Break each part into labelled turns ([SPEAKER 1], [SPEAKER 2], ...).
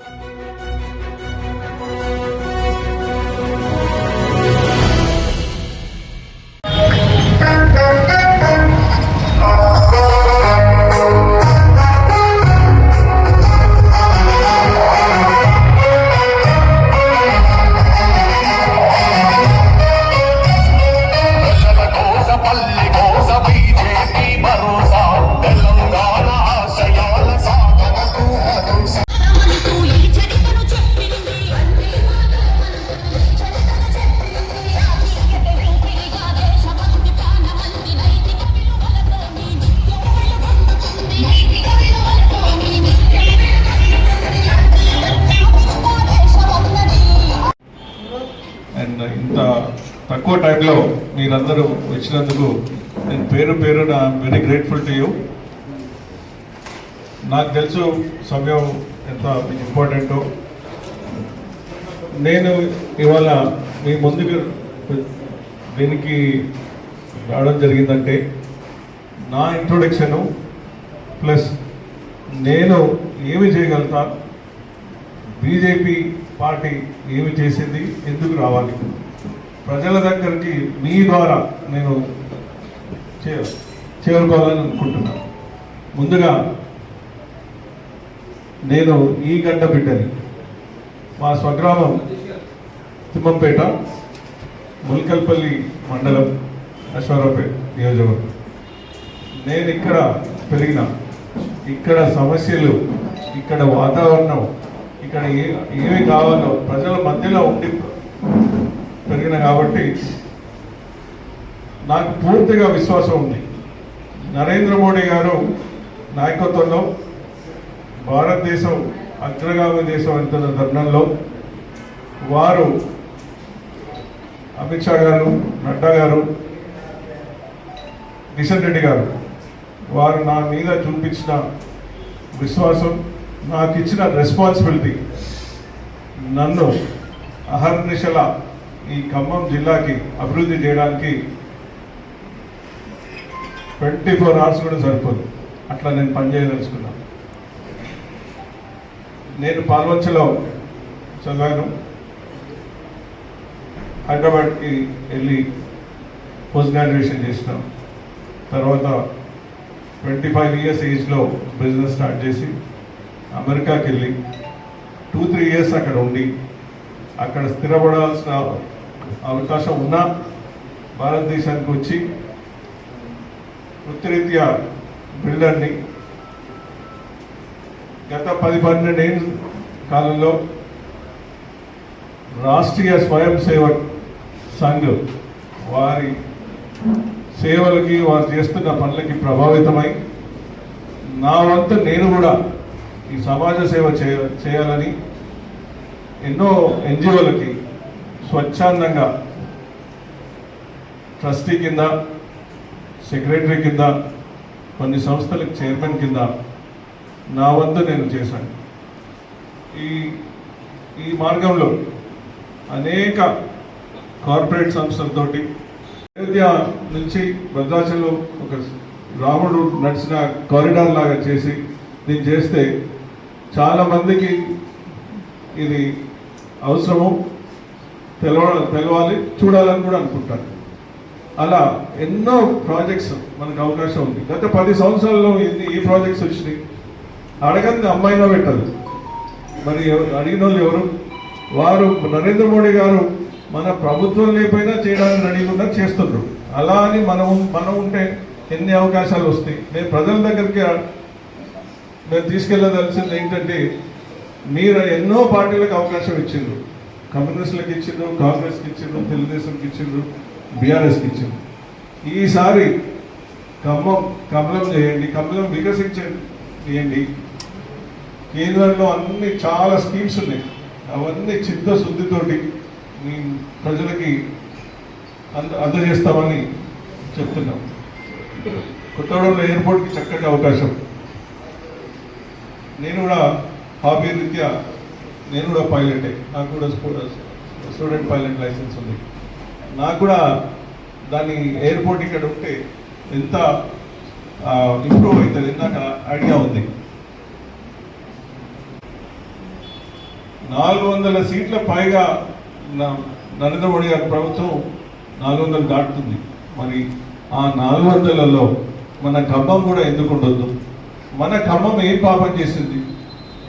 [SPEAKER 1] కోస
[SPEAKER 2] ఇంత తక్కువ టైంలో మీరందరూ వచ్చినందుకు నేను పేరు పేరు నా వెరీ గ్రేట్ఫుల్ టు యూ నాకు తెలుసు సమయం ఎంత ఇంపార్టెంటో. నేను ఇవాళ మీ ముందుకు దీనికి రావడం జరిగిందంటే నా ఇంట్రొడక్షను ప్లస్ నేను ఏమి చేయగలుగుతా? బీజేపీ పార్టీ ఏమి చేసింది ఎందుకు రావాలి? ప్రజల దగ్గరికి మీ ద్వారా నేను చే- చేరుకోవాలని అనుకుంటున్నాను ముందుగా నేను ఈ గడ్డ బిడ్డని మా స్వగ్రామం తిమ్మంపేట ముల్కల్పల్లి మండలం అశ్వరావుపేట నియోజకవర్గం. నేను ఇక్కడ పెరిగిన ఇక్కడ సమస్యలు ఇక్కడ వాతావరణం ఇక్కడ ఏ ఏమి కావాలో ప్రజల మధ్యలో ఉండి పెరిగిన కాబట్టి నాకు పూర్తిగా విశ్వాసం ఉంది. నరేంద్ర మోడీ గారు నాయకత్వంలో భారతదేశం అగ్రగామి దేశం అంటున్న తరుణంలో వారు అమిత్ షా గారు నడ్డా గారు కిషన్ రెడ్డి గారు వారు నా మీద చూపించిన విశ్వాసం నాకు ఇచ్చిన రెస్పాన్సిబిలిటీ నన్ను అహర్నిశల ఈ ఖమ్మం జిల్లాకి అభివృద్ధి చేయడానికి ట్వంటీ ఫోర్ అవర్స్ కూడా సరిపోదు. అట్లా నేను పనిచేయదలుచుకున్నాను నేను పాల్వంచలో చదివాను. హైదరాబాద్కి వెళ్ళి పోస్ట్ గ్రాడ్యుయేషన్ చేసినాం. తర్వాత ట్వంటీ ఫైవ్ ఇయర్స్ ఏజ్లో బిజినెస్ స్టార్ట్ చేసి అమెరికాకి వెళ్ళి టూ త్రీ ఇయర్స్ అక్కడ ఉండి అక్కడ స్థిరపడాల్సిన అవకాశం ఉన్నా భారతదేశానికి వచ్చి వృత్తిరీత్యా బిల్డర్ని గత పది పన్నెండేళ్ళ కాలంలో రాష్ట్రీయ స్వయం సేవక్ సంఘ్ వారి సేవలకి వారు చేస్తున్న పనులకి ప్రభావితమై నా వంతు నేను కూడా ఈ సమాజ సేవ చేయ చేయాలని ఎన్నో ఎన్జిఓలకి స్వచ్ఛందంగా ట్రస్టీ కింద సెక్రటరీ కింద కొన్ని సంస్థలకు చైర్మన్ కింద నా వంతు నేను చేశాను. ఈ ఈ మార్గంలో అనేక కార్పొరేట్ సంస్థలతోటి అయోధ్య నుంచి భద్రాచలం ఒక రాముడు నడిచిన కారిడార్ లాగా చేసి దీన్ని చేస్తే చాలా మందికి ఇది అవసరము. తెలవ తెలవాలి. చూడాలని కూడా అనుకుంటారు. అలా ఎన్నో ప్రాజెక్ట్స్ మనకు అవకాశం ఉంది. గత పది సంవత్సరాల్లో ఎన్ని ఏ ప్రాజెక్ట్స్ వచ్చినాయి? అడగంది అమ్మాయినా పెట్టదు. మరి ఎవరు- అడిగిన వాళ్ళు ఎవరు? వారు నరేంద్ర మోడీ గారు మన ప్రభుత్వం లేకపోయినా చేయడానికి రెడీగా చేస్తున్నారు అలా అని మనం మనం ఉంటే ఎన్ని అవకాశాలు వస్తాయి? నేను ప్రజల దగ్గరికి మేము తీసుకెళ్ళదలసింది ఏంటంటే మీరు ఎన్నో పార్టీలకు అవకాశం ఇచ్చిండ్రు. కమ్యూనిస్టులకు ఇచ్చిండ్రు కాంగ్రెస్కి ఇచ్చిండ్రు తెలుగుదేశంకి ఇచ్చిండ్రు బీఆర్ఎస్కి ఇచ్చిండ్రు. ఈసారి ఖమ్మం కమలం చేయండి కమలం వికసించండి కేంద్రంలో అన్ని చాలా స్కీమ్స్ ఉన్నాయి. అవన్నీ చిత్తశుద్ధితోటి మీ ప్రజలకి అంద అందజేస్తామని చెప్తున్నాం. కొత్తగూడెంలో ఎయిర్పోర్ట్కి చక్కటి అవకాశం. నేను కూడా హాబీ రీత్యా నేను కూడా పైలటే నాకు కూడా స్టూడెంట్ పైలట్ లైసెన్స్ ఉంది. నాకు కూడా దాన్ని ఎయిర్పోర్ట్ ఇక్కడ ఉంటే ఎంత ఇంప్రూవ్ అవుతుంది ఇందాక ఐడియా ఉంది. నాలుగు వందల సీట్ల పైగా నరేంద్ర మోడీ గారి ప్రభుత్వం నాలుగు వందలు దాటుతుంది. మరి ఆ నాలుగు వందలలో మన ఖమ్మం కూడా ఎందుకు ఉండొద్దు? మన ఖమ్మం ఏం పాపం చేసింది?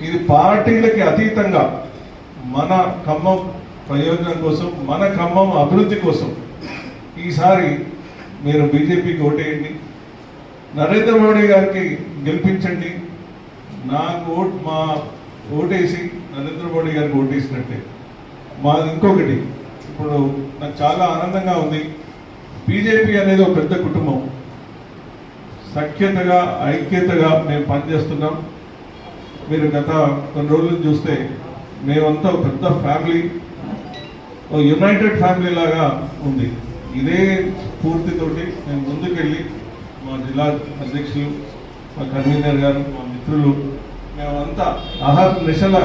[SPEAKER 2] ఇది పార్టీలకి అతీతంగా మన ఖమ్మం ప్రయోజనం కోసం మన ఖమ్మం అభివృద్ధి కోసం. ఈసారి మీరు బీజేపీకి ఓటేయండి. నరేంద్ర మోడీ గారికి గెలిపించండి. నాకు ఓట్ మా ఓటేసి నరేంద్ర మోడీ గారికి ఓటేసినట్టే. మాది ఇంకొకటి. ఇప్పుడు నాకు చాలా ఆనందంగా ఉంది. బీజేపీ అనేది ఒక పెద్ద కుటుంబం. సఖ్యతగా ఐక్యతగా మేము పనిచేస్తున్నాం. మీరు గత కొన్ని రోజులు చూస్తే మేమంతా పెద్ద ఫ్యామిలీ ఓ యునైటెడ్ ఫ్యామిలీ లాగా ఉంది. ఇదే స్ఫూర్తితోటి మేము ముందుకెళ్ళి మా జిల్లా అధ్యక్షులు మా కన్వీనర్ గారు మా మిత్రులు మేమంతా ఆహార నిశల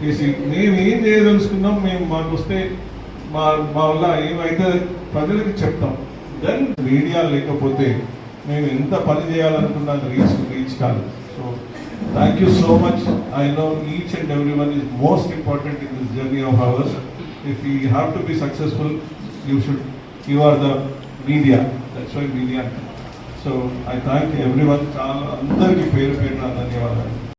[SPEAKER 2] చేసి మేము ఏం చేయదలుచుకున్నాం మేము మాకు వస్తే మా మా వల్ల ఏమైతే ప్రజలకు చెప్తాం. దెన్ మీడియా లేకపోతే మేము ఎంత పని చేయాలనుకున్నా రీచ్ రీచ్ కాదు. So thank you so much I know each and every one is most important in this journey of ours if you have to be successful you should you are the media that's why media so I thank every one చాలా అందరికీ పేరు పేరున ధన్యవాదాలు.